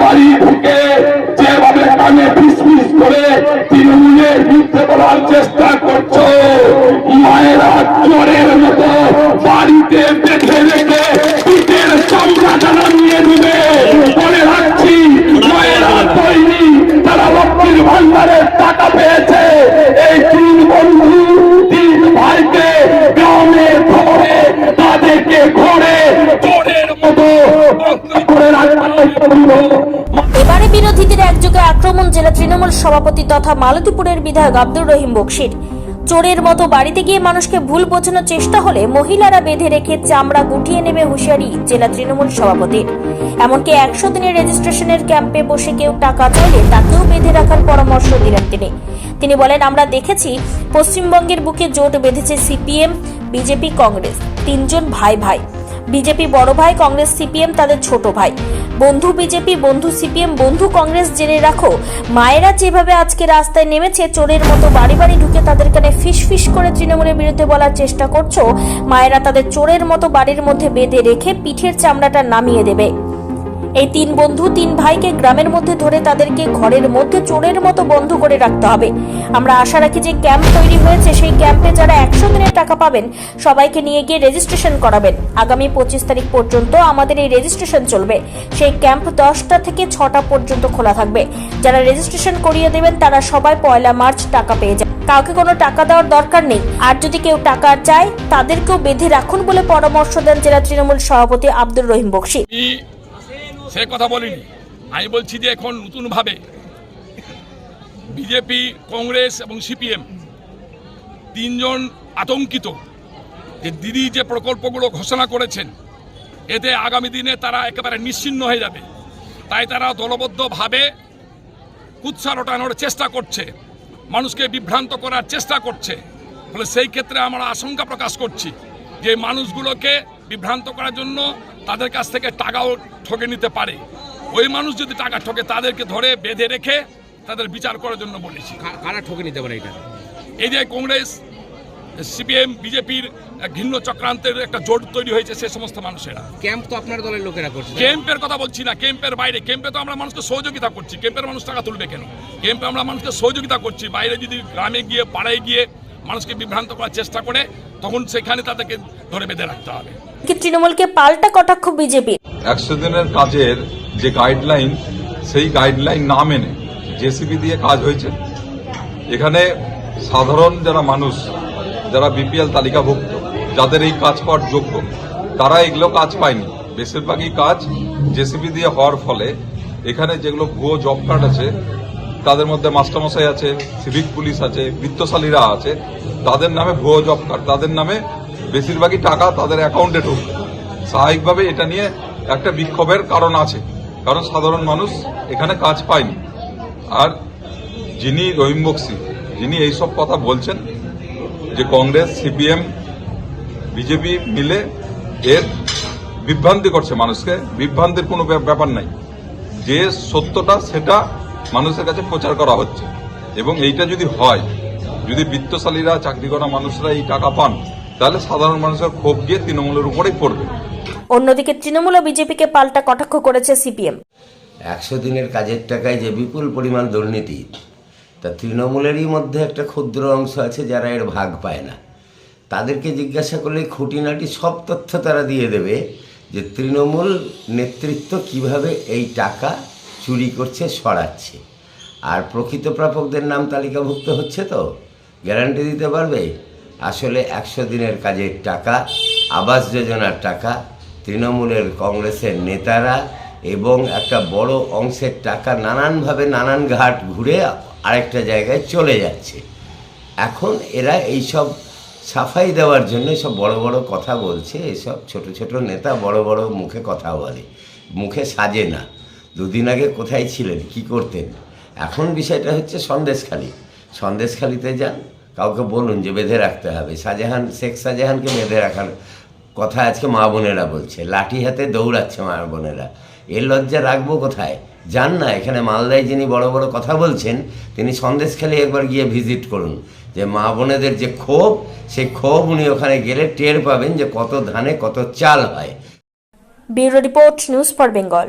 বাড়ি ঢুকে যেভাবে কানে ফিসফিস করে তৃণমূলের বিরুদ্ধে বলার চেষ্টা করছ, মায়েরা চোরের মতো বাড়িতে বেঁধে রেখে পিঠের চামড়া যারা নিয়ে নেবে। মনে রাখছি, মায়েরা তৈরি তারা লক্ষ্মীর ভান্ডারের টাকা পেয়েছে। এই তিন বন্ধু, তিন ভাইকে গ্রামে ধরে তাদেরকে ঘরে, চোরের মতো করে রাখা বিরোধীদের একযোগে আক্রমণ জেলা তৃণমূল সভাপতি তথা মালতীপুরের বিধায়ক আব্দুর রহিম বক্সির। চোরের মতো বাড়িতে গিয়ে মানুষকে ভুল বোঝানোর চেষ্টা হলে মহিলারা বেঁধে রেখে চামড়া গুটিয়ে নেবে হুঁশিয়ারি জেলা তৃণমূল সভাপতির। এমনকি একশো দিনের রেজিস্ট্রেশনের ক্যাম্পে বসে কেউ টাকা চাইলে তাকেও বেঁধে রাখার পরামর্শ দিলেন তিনি। তিনি বলেন, আমরা দেখেছি, পশ্চিমবঙ্গের বুকে জোট বেঁধেছে সিপিএম, বিজেপি, কংগ্রেস। তিনজন ভাই ভাই বিজেপি বড় ভাই, কংগ্রেস সিপিএম তাদের ছোট ভাই। বন্ধু বিজেপি, বন্ধু সিপিএম, বন্ধু কংগ্রেস জেনে রাখো, মায়েরা যেভাবে আজকে রাস্তায় নেমেছে, চোরের মতো বাড়ি বাড়ি ঢুকে তাদের কানে ফিস ফিস করে তৃণমূলের বিরুদ্ধে বলার চেষ্টা করছ, মায়েরা তাদের চোরের মতো বাড়ির মধ্যে বেঁধে রেখে পিঠের চামড়াটা নামিয়ে দেবে। এই তিন বন্ধু, তিন ভাইকে গ্রামের মধ্যে ধরে তাদেরকে ঘরের মধ্যে চোরের মতো বন্ধ করে রাখতে হবে। আমরা আশা রাখি যে ক্যাম্প তৈরি হয়েছে, সেই ক্যাম্পে যারা একশো দিনের টাকা পাবেন, সবাইকে নিয়ে গিয়ে রেজিস্ট্রেশন করাবেন। আগামী পঁচিশ তারিখ পর্যন্ত আমাদের এই রেজিস্ট্রেশন চলবে। সেই ক্যাম্প দশটা থেকে ছটা পর্যন্ত খোলা থাকবে। যারা রেজিস্ট্রেশন করিয়ে দেবেন, তারা সবাই পয়লা মার্চ টাকা পেয়ে যাবে কাউকে কোনো টাকা দেওয়ার দরকার নেই। আর যদি কেউ টাকা চায়, তাদেরকেও বেঁধে রাখুন বলে পরামর্শ দেন জেলা তৃণমূল সভাপতি আব্দুর রহিম বক্সি। সে কথা বলিনি। আমি বলছি যে এখন নতুনভাবে বিজেপি, কংগ্রেস এবং সিপিএম তিনজন আতঙ্কিত যে দিদি যে প্রকল্পগুলো ঘোষণা করেছেন, এতে আগামী দিনে তারা একেবারে নিশ্চিন্ন হয়ে যাবে। তাই তারা দলবদ্ধভাবে কুৎসা রটানোর চেষ্টা করছে, মানুষকে বিভ্রান্ত করার চেষ্টা করছে। ফলে সেই ক্ষেত্রে আমরা আশঙ্কা প্রকাশ করছি যে মানুষগুলোকে বিভ্রান্ত করার জন্য তাদের কাছ থেকে টাকাও ঠকে নিতে পারে। ওই মানুষ যদি টাকা ঠকে তাদেরকে ধরে বেঁধে রেখে তাদের বিচার করার জন্য বলেছি। কারা ঠকে নিতে পারে এটা? এই যে কংগ্রেস সিপিএম বিজেপির ঘিন্ন চক্রান্তের একটা জোট তৈরি হয়েছে সে সমস্ত মানুষেরা। ক্যাম্প তো আপনার দলের লোকেরা করছে। ক্যাম্পের কথা বলছি না ক্যাম্পের বাইরে। ক্যাম্পে তো আমরা মানুষকে সহযোগিতা করছি। ক্যাম্পের মানুষ টাকা তুলবে কেন? ক্যাম্পে আমরা মানুষকে সহযোগিতা করছি। বাইরে যদি গ্রামে গিয়ে পাড়ায় গিয়ে মানুষকে বিভ্রান্ত করার চেষ্টা করে তখন সেখানে তাদেরকে ধরে বেঁধে রাখতে হবে। কি তৃণমূলকে পাল্টা কটাক্ষ বিজেপি? একশো দিনের কাজের যে গাইডলাইন সেই গাইডলাইন না মেনে জেসিবি দিয়ে কাজ হয়েছে। এখানে সাধারণ যারা মানুষ যারা বিপিএল তালিকাভুক্ত যাদের এই কাজ পাওয়ার যোগ্য তারা এগুলো কাজ পায়নি। বেশিরভাগই কাজ জেসিবি দিয়ে হওয়ার ফলে এখানে যেগুলো ভুয়ো জব কার্ড আছে তাদের মধ্যে মাস্টারমশাই আছে, সিভিক পুলিশ আছে, বৃত্তশালীরা আছে, তাদের নামে ভুয়ো জব কার্ড তাদের নামে বেশিরভাগই টাকা তাদের অ্যাকাউন্টে ঢুকবে। স্বাভাবিকভাবে এটা নিয়ে একটা বিক্ষোভের কারণ আছে, কারণ সাধারণ মানুষ এখানে কাজ পায়নি। আর যিনি রহিম বক্সি, যিনি এইসব কথা বলছেন, যে কংগ্রেস, সিপিএম, বিজেপি মিলে এর বিভ্রান্তি করছে মানুষকে, বিভ্রান্তির কোনো ব্যাপ- ব্যাপার নাই। যে সত্যটা, সেটা মানুষের কাছে প্রচার করা হচ্ছে। এবং এইটা যদি হয় যদি বিত্তশালীরা চাকরি করা মানুষরা এই টাকা পান তাহলে সাধারণ মানুষের ক্ষোভ গিয়ে তৃণমূলের উপরেই পড়বে। অন্যদিকে তৃণমূল ও বিজেপিকে পাল্টা কটাক্ষ করেছে সিপিএম। একশো দিনের কাজের টাকায় যে বিপুল পরিমাণ দুর্নীতি তা তৃণমূলেরই মধ্যে একটা ক্ষুদ্র অংশ আছে যারা এর ভাগ পায় না। তাদেরকে জিজ্ঞাসা করলে খুঁটিনাটি সব তথ্য তারা দিয়ে দেবে যে তৃণমূল নেতৃত্ব কীভাবে এই টাকা চুরি করছে, সরাচ্ছে। আর প্রকৃত প্রাপকদের নাম তালিকাভুক্ত হচ্ছে তো? গ্যারান্টি দিতে পারবে? আসলে একশো দিনের কাজের টাকা, আবাস যোজনার টাকা, তৃণমূলের কংগ্রেসের নেতারা এবং একটা বড় অংশের টাকা নানানভাবে নানান ঘাট ঘুরে আরেকটা জায়গায় চলে যাচ্ছে। এখন এরা এইসব সাফাই দেওয়ার জন্য সব বড় বড় কথা বলছে, এসব ছোট ছোট নেতা বড় বড় মুখে কথা বলে। মুখে সাজে না। দুদিন আগে কোথায় ছিলেন, কি করতেন? এখন বিষয়টা হচ্ছে সন্দেশখালি। সন্দেশখালিতে যান, কাউকে বলুন যে বেঁধে রাখতে হবে। শাহজাহান, শেখ শাহজাহানকে বেঁধে রাখার কথা আজকে মা বোনেরা বলছে। লাঠি হাতে দৌড়াচ্ছে মা বোনেরা। এর লজ্জা রাখব কোথায়? যান না, এখানে মালদায় যিনি বড় বড় কথা বলছেন, তিনি সন্দেশখালি একবার গিয়ে ভিজিট করুন। যে মা বোনেদের যে ক্ষোভ, সেই ক্ষোভ উনি ওখানে গেলে টের পাবেন যে কত ধানে কত চাল হয়। Bureau report, news for Bengal.